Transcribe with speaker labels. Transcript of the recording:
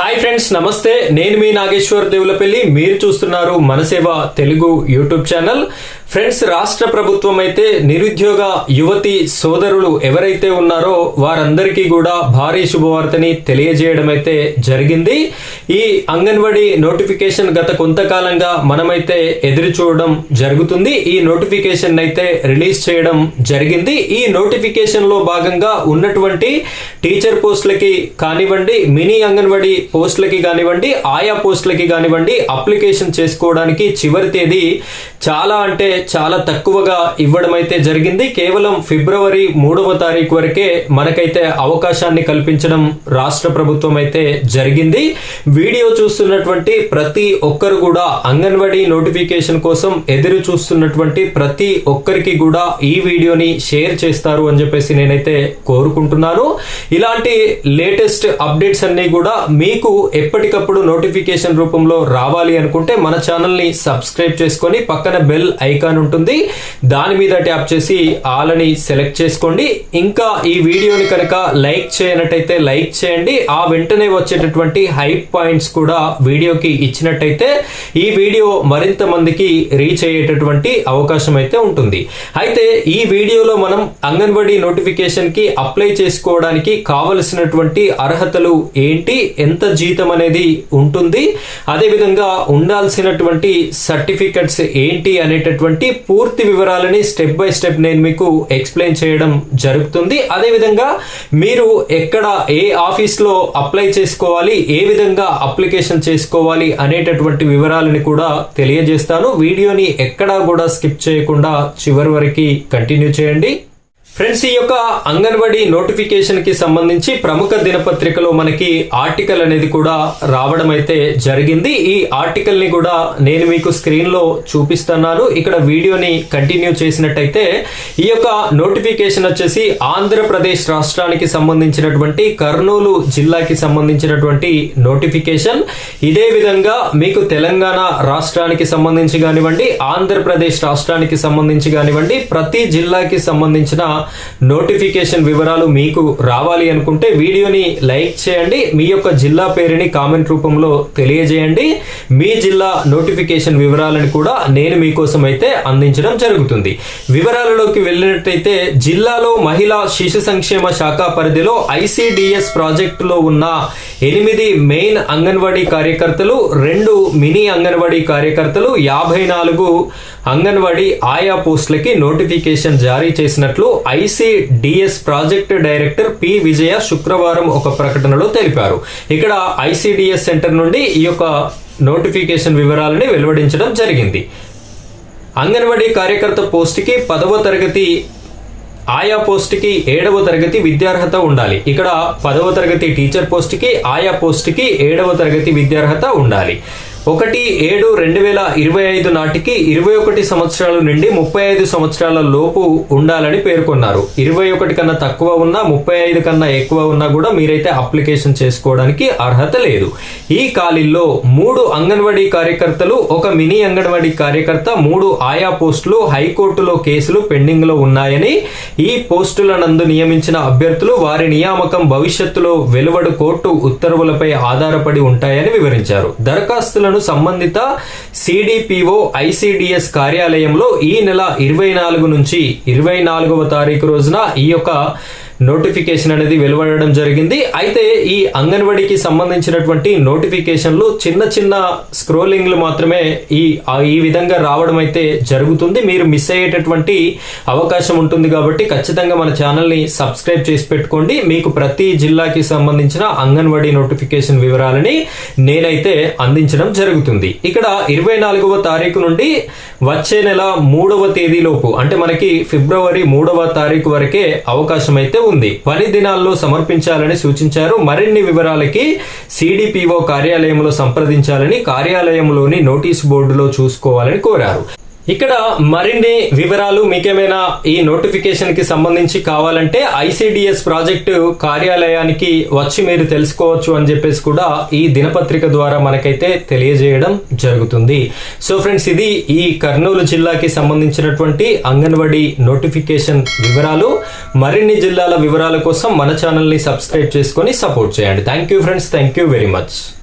Speaker 1: Hi friends నమస్తే. నేను మీ నాగేశ్వర్ దేవులపల్లి. మీరు చూస్తున్నారు Manaseva Telugu YouTube channel. Friends రాష్ట్ర ప్రభుత్వం అయితే నిరుద్యోగ యువతి సోదరులు ఎవరైతే ఉన్నారో వారందరికీ కూడా భారీ శుభవార్తని తెలియజేయడం అయితే జరిగింది. ఈ అంగన్వాడీ నోటిఫికేషన్ గత కొంతకాలంగా మనమైతే ఎదురు చూడడం జరుగుతుంది. ఈ నోటిఫికేషన్ అయితే రిలీజ్ చేయడం జరిగింది. ఈ నోటిఫికేషన్లో భాగంగా ఉన్నటువంటి టీచర్ పోస్టులకి కానివ్వండి మినీ అంగన్వాడీ పోస్టులకి కానివ్వండి ఆయా పోస్టులకి కానివ్వండి అప్లికేషన్ చేసుకోవడానికి చివరి తేదీ చాలా అంటే చాలా తక్కువగా ఇవ్వడం అయితే జరిగింది. కేవలం ఫిబ్రవరి మూడవ తారీఖు వరకే మనకైతే అవకాశాన్ని కల్పించడం రాష్ట్ర ప్రభుత్వం అయితే జరిగింది. వీడియో చూస్తున్నటువంటి ప్రతి ఒక్కరు కూడా అంగన్వాడీ నోటిఫికేషన్ కోసం ఎదురు చూస్తున్నటువంటి ప్రతి ఒక్కరికి కూడా ఈ వీడియోని షేర్ చేస్తారు అని చెప్పేసి నేనైతే కోరుకుంటున్నాను. ఇలాంటి లేటెస్ట్ అప్డేట్స్ అన్ని కూడా మీకు ఎప్పటికప్పుడు నోటిఫికేషన్ రూపంలో రావాలి అనుకుంటే మన ఛానల్ని సబ్స్క్రైబ్ చేసుకొని పక్కన బెల్ ఐకాన్ ఉంటుంది. దాని మీద ట్యాప్ చేసి ఆల్ అని సెలెక్ట్ చేసుకోండి. ఇంకా ఈ వీడియోని కనుక లైక్ చేయనట్టయితే లైక్ చేయండి. ఆ వెంటనే వచ్చేటటువంటి హైప్ పాయింట్స్ కూడా వీడియోకి ఇచ్చినట్టయితే ఈ వీడియో మరింత మందికి రీచ్ అయ్యేటటువంటి అవకాశం అయితే ఉంటుంది. అయితే ఈ వీడియోలో మనం అంగన్వాడీ నోటిఫికేషన్కి అప్లై చేసుకోవడానికి కావలసినటువంటి అర్హతలు ఏంటి? ఎంత జీతం అనేది ఉంటుంది. అదేవిధంగా ఉండాల్సినటువంటి సర్టిఫికెట్స్ ఏంటి అనేటటువంటి పూర్తి వివరాలని స్టెప్ బై స్టెప్ నేను మీకు ఎక్స్ప్లెయిన్ చేయడం జరుగుతుంది. అదేవిధంగా మీరు ఎక్కడ ఏ ఆఫీస్లో అప్లై చేసుకోవాలి ఏ విధంగా అప్లికేషన్ చేసుకోవాలి అనేటటువంటి వివరాలని కూడా తెలియజేస్తాను. వీడియోని ఎక్కడా కూడా స్కిప్ చేయకుండా చివరి వరకు కంటిన్యూ చేయండి. ఫ్రెండ్స్ ఈ యొక్క అంగన్వాడీ నోటిఫికేషన్కి సంబంధించి ప్రముఖ దినపత్రికలో మనకి ఆర్టికల్ అనేది కూడా రావడం అయితే జరిగింది. ఈ ఆర్టికల్ని కూడా నేను మీకు స్క్రీన్లో చూపిస్తున్నాను. ఇక్కడ వీడియోని కంటిన్యూ చేసినట్టయితే ఈ యొక్క నోటిఫికేషన్ వచ్చేసి ఆంధ్రప్రదేశ్ రాష్ట్రానికి సంబంధించినటువంటి కర్నూలు జిల్లాకి సంబంధించినటువంటి నోటిఫికేషన్. ఇదే విధంగా మీకు తెలంగాణ రాష్ట్రానికి సంబంధించి కానివ్వండి ఆంధ్రప్రదేశ్ రాష్ట్రానికి సంబంధించి కానివ్వండి ప్రతి జిల్లాకి సంబంధించిన నోటిఫికేషన్ వివరాలు మీకు రావాలి అనుకుంటే వీడియోని లైక్ చేయండి మీ యొక్క జిల్లా పేరుని కామెంట్ రూపంలో తెలియజేయండి. మీ జిల్లా నోటిఫికేషన్ వివరాలను కూడా నేను మీకోసం అయితే అందించడం జరుగుతుంది. వివరాలలోకి వెళ్ళినట్టయితే జిల్లాలో మహిళా శిశు సంక్షేమ శాఖ పరిధిలో ఐసిడిఎస్ ప్రాజెక్టులో ఉన్న ఎనిమిది మెయిన్ అంగన్వాడీ కార్యకర్తలు రెండు మినీ అంగన్వాడీ కార్యకర్తలు యాభై నాలుగు అంగన్వాడీ ఆయా పోస్టులకి నోటిఫికేషన్ జారీ చేసినట్లు ICDS project director P Vijaya శుక్రవారం ఒక ప్రకటనలో తెలిపారు. ఇక్కడ ఐసీడిఎస్ సెంటర్ నుండి ఈ యొక్క నోటిఫికేషన్ వివరాలని వెలువడించడం జరిగింది. అంగన్వాడీ కార్యకర్త పోస్టుకి పదవ తరగతి ఆయా పోస్ట్కి ఏడవ తరగతి విద్యార్హత ఉండాలి. ఇక్కడ పదవ తరగతి టీచర్ పోస్ట్కి ఆయా పోస్ట్కి ఏడవ తరగతి విద్యార్హత ఉండాలి. ఒకటి ఏడు రెండు వేల ఇరవై ఐదు నాటికి ఇరవై ఒకటి సంవత్సరాల నుండి ముప్పై ఐదు సంవత్సరాల లోపు ఉండాలని పేర్కొన్నారు. ఇరవై ఒకటి కన్నా తక్కువ ఉన్నా ముప్పై ఐదు కన్నా ఎక్కువ ఉన్నా కూడా మీరైతే అప్లికేషన్ చేసుకోవడానికి అర్హత లేదు. ఈ ఖాళీల్లో మూడు అంగన్వాడీ కార్యకర్తలు ఒక మినీ అంగన్వాడీ కార్యకర్త మూడు ఆయా పోస్టులు హైకోర్టులో కేసులు పెండింగ్లో ఉన్నాయని ఈ పోస్టుల నందు నియమించిన అభ్యర్థులు వారి నియామకం భవిష్యత్తులో వెలువడు కోర్టు ఉత్తర్వులపై ఆధారపడి ఉంటాయని వివరించారు. దరఖాస్తులను సంబంధిత సిడిపిఓ ఐసిడిఎస్ కార్యాలయంలో ఈ నెల ఇరవై నాలుగు నుంచి ఇరవై నాలుగవ తారీఖు రోజున ఈ యొక్క నోటిఫికేషన్ అనేది వెలువడడం జరిగింది. అయితే ఈ అంగన్వాడీకి సంబంధించినటువంటి నోటిఫికేషన్లు చిన్న చిన్న స్క్రోలింగ్లు మాత్రమే ఈ ఈ విధంగా రావడం అయితే జరుగుతుంది. మీరు మిస్ అయ్యేటటువంటి అవకాశం ఉంటుంది కాబట్టి ఖచ్చితంగా మన ఛానల్ని సబ్స్క్రైబ్ చేసి పెట్టుకోండి. మీకు ప్రతి జిల్లాకి సంబంధించిన అంగన్వాడీ నోటిఫికేషన్ వివరాలని నేనైతే అందించడం జరుగుతుంది. ఇక్కడ ఇరవై నాలుగవ తారీఖు నుండి వచ్చే నెల మూడవ తేదీలోపు అంటే మనకి ఫిబ్రవరి మూడవ తారీఖు వరకే అవకాశం అయితే ఉంది. పని దినాల్లో సమర్పించాలని సూచించారు. మరిన్ని వివరాలకి సిడిపిఓ కార్యాలయంలో సంప్రదించాలని కార్యాలయంలోని నోటీస్ బోర్డులో చూసుకోవాలని కోరారు. ఇక్కడ మరిన్ని వివరాలు మీకేమైనా ఈ నోటిఫికేషన్కి సంబంధించి కావాలంటే ఐసిడిఎస్ ప్రాజెక్టు కార్యాలయానికి వచ్చి మీరు తెలుసుకోవచ్చు అని చెప్పేసి కూడా ఈ దినపత్రిక ద్వారా మనకైతే తెలియజేయడం జరుగుతుంది. సో ఫ్రెండ్స్ ఇది ఈ కర్నూలు జిల్లాకి సంబంధించినటువంటి అంగన్వాడీ నోటిఫికేషన్ వివరాలు. మరిన్ని జిల్లాల వివరాల కోసం మన ఛానల్ని సబ్స్క్రైబ్ చేసుకొని సపోర్ట్ చేయండి. Thank you friends thank you very much